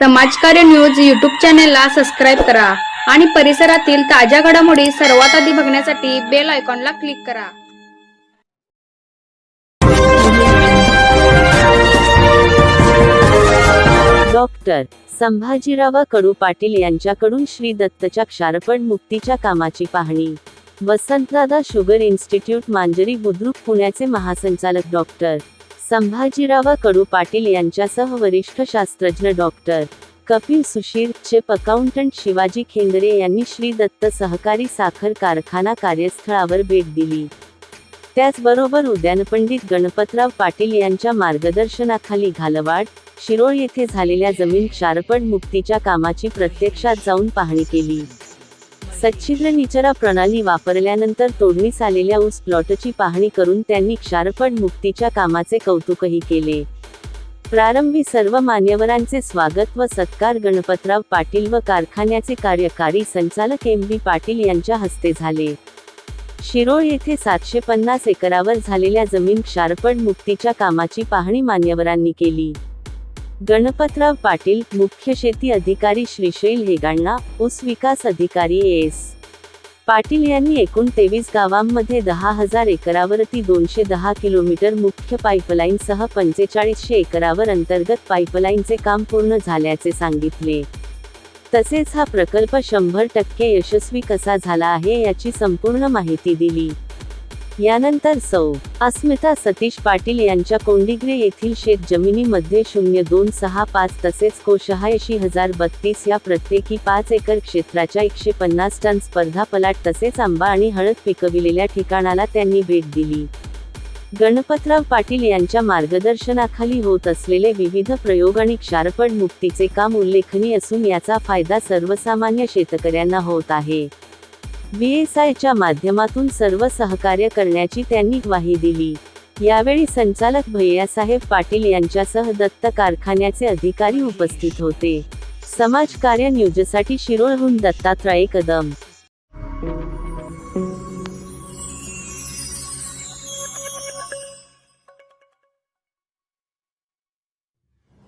समाजकार्य news YouTube चॅनेलला subscribe करा आणि परिसरातील ताज्या घडामोडी सर्वात आधी बघण्यासाठी बेल आयकॉनला क्लिक करा. डॉक्टर संभाजीराव कडू पाटील यांच्याकडून श्री दत्तच्या क्षारपण मुक्तीच्या कामाची पाहणी. वसंतदादा शुगर इन्स्टिट्यूट मांजरी बुद्रुक पुण्याचे महासंचालक डॉक्टर संभाजीराव कडू पाटील यांच्यासह वरिष्ठ शास्त्रज्ञ doctor Kapil Sushir chief accountant Shivaji Khendre यांनी श्री दत्त सहकारी साखर कारखाना कार्यस्थळावर भेट दिली. त्याचबरोबर उद्यानपंडित गणपतराव पाटील यांच्या मार्गदर्शनाखाली घालवाड शिरोळ येथे झालेल्या जमीन क्षारपण मुक्तीच्या कामाची प्रत्यक्षात जाऊन पाहणी केली. सच्छिद्र निचरा प्रणाली वापरल्यानंतर तोडणीस आलेल्या ऊस प्लॉटची पाहणी करून त्यांनी क्षारपण मुक्तीच्या कामाचे कौतुकही केले. प्रारंभी सर्व मान्यवरांचे स्वागत व सत्कार गणपतराव पाटील व कारखान्याचे कार्यकारी संचालक एम बी पाटील यांच्या हस्ते झाले. शिरोळ येथे सातशे पन्नास एकरावर झालेल्या जमीन क्षारपण मुक्तीच्या कामाची पाहणी मान्यवरांनी केली. गणपतराव पाटील मुख्य शेती अधिकारी श्रीशैल हेगाणा ऊस विकास अधिकारी एस. पाटील यांनी एकूण तेवीस गावांमध्ये दहा हजार एकरावरती दोनशे दहा किलोमीटर मुख्य पाईपलाईनसह पंचेचाळीसशे एकरावर अंतर्गत पाईपलाईनचे काम पूर्ण झाल्याचे सांगितले. तसेच हा प्रकल्प शंभर टक्के यशस्वी कसा झाला आहे याची संपूर्ण माहिती दिली. यानंतर सौ. अस्मिता सतीश पाटील यांच्या कोंडिग्रे येथील शेत जमिनीमध्ये शून्य दोन सहा पाच तसेच कोशहाऐंशी हजार बत्तीस या प्रत्येकी पाच एकर क्षेत्राच्या एकशे पन्नास टन स्पर्धा पलाट तसेच आंबा आणि हळद पिकविलेल्या ठिकाणाला त्यांनी भेट दिली. गणपतराव पाटील यांच्या मार्गदर्शनाखाली होत असलेले विविध प्रयोग आणि क्षारपण मुक्तीचे काम उल्लेखनीय असून याचा फायदा सर्वसामान्य शेतकऱ्यांना होत आहे. व्हीएसआयच्या माध्यमातून सर्व सहकार्य करण्याची त्यांनी ग्वाही दिली. यावेळी संचालक भैयासाहेब पाटील यांच्यासह दत्त कारखान्याचे अधिकारी उपस्थित होते. समाजकार्य न्यूजसाठी शिरोळहून दत्तात्रय कदम.